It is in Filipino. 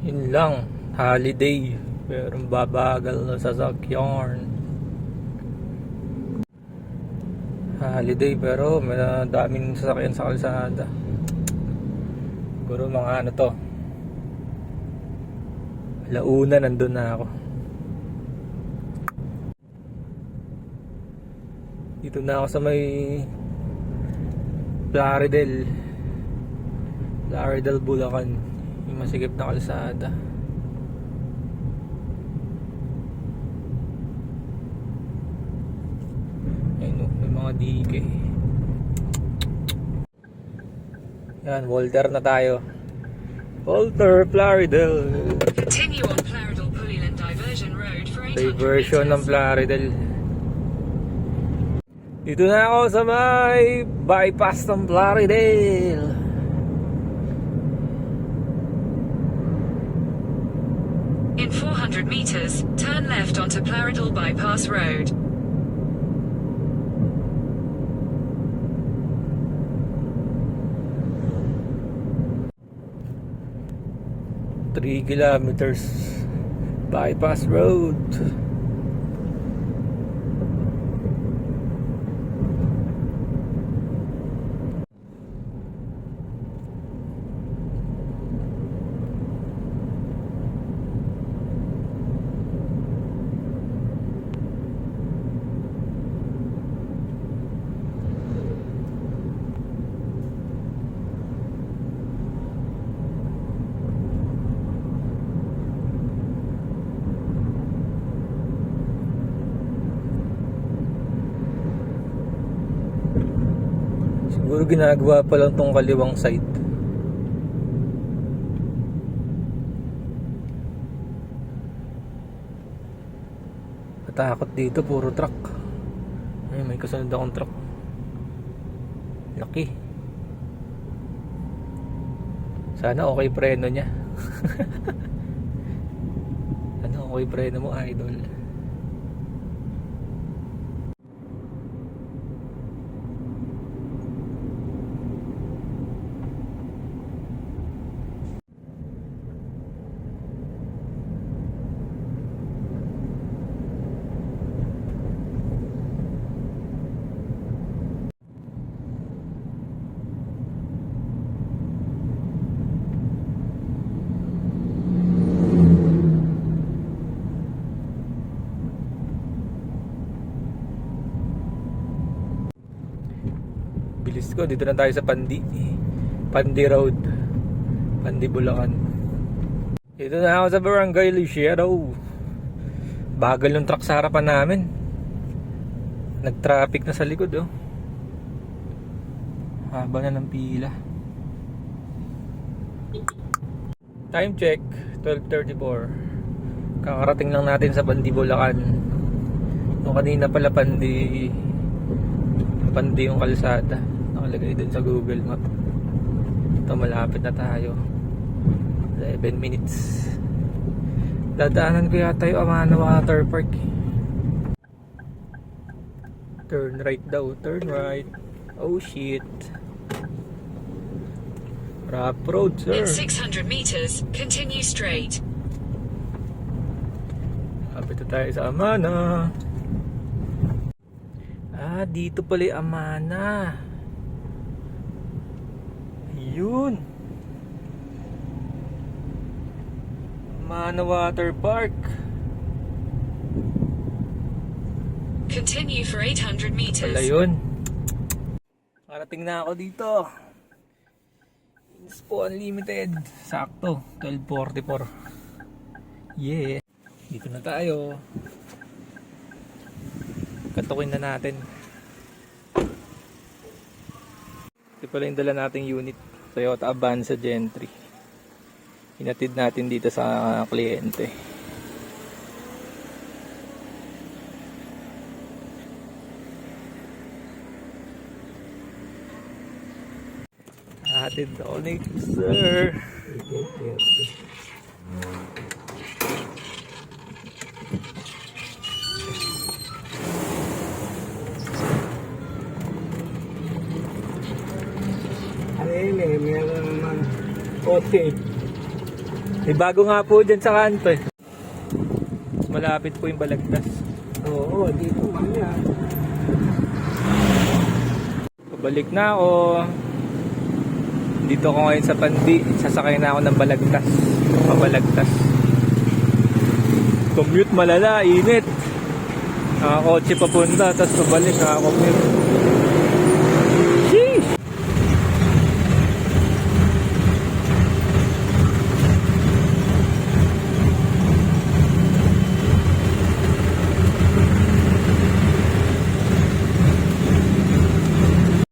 Yun lang, holiday. Pero babagal na sa sakyan. Holiday pero may daming sasakyan sa kalsada. Siguro mga ano to. Launa nandun na ako. Dito na ako sa may Plaridel. Plaridel, Bulacan. Masigip na kalsada. Ayun o, may mga dike. Yan, Walter na tayo. Walter, Plaridel. Continue on Plaridel Pullyland Diversion Road for 800 Diversion ng. Plaridel. Dito na ako sa may bypass ng Plaridel. Meters, turn left onto Plaridel Bypass Road. Three kilometers bypass road. Siguro ginagawa pa lang tong kaliwang side. Katakot dito, puro truck. Ay, may kasunod akong truck. Laki. Sana okay preno niya. ano okay preno mo, idol? Bilis ko, dito na tayo sa Pandi. Pandi Road. Pandi, Bulacan. Dito na ako sa Barangay Lisiero. Bagal yung truck sa harapan namin. Nag-traffic na sa likod, oh. Haba na ng pila. Time check, 12.34. Kakarating lang natin sa Pandi, Bulacan. Nung kanina pala Pandi, Pandi yung kalsada. Nakalagay dun sa Google Map. Ito malapit na tayo. 11 minutes. Dadaanan ko yata yung Amana Water Park. Turn right daw. Turn right. Oh shit. Rough road, sir. In 600 meters, continue straight. Kapit na tayo sa Amana. Ah, dito pala yung Amana. Ayun. Amana Water Park. Continue for 800 meters. Pala yun. Karating na ako dito. Inspo Unlimited. Sakto. 12.44. Yeah. Dito na tayo. Katukin na natin. Ito pala yung dala nating unit. Toyota Avanza Gen 3. Hinatid natin dito sa kliyente. Hatid ako nito, sir. OT. May bago nga po dyan sa kanto eh. Malapit po yung balagtas. Oo, dito mamaya. Pabalik na ako. Dito ako ngayon sa Pandi. Sasakay na ako ng balagtas. Pabalagtas. Commute malala, init. Nakakotse papunta, tapos pabalik, nakakommute.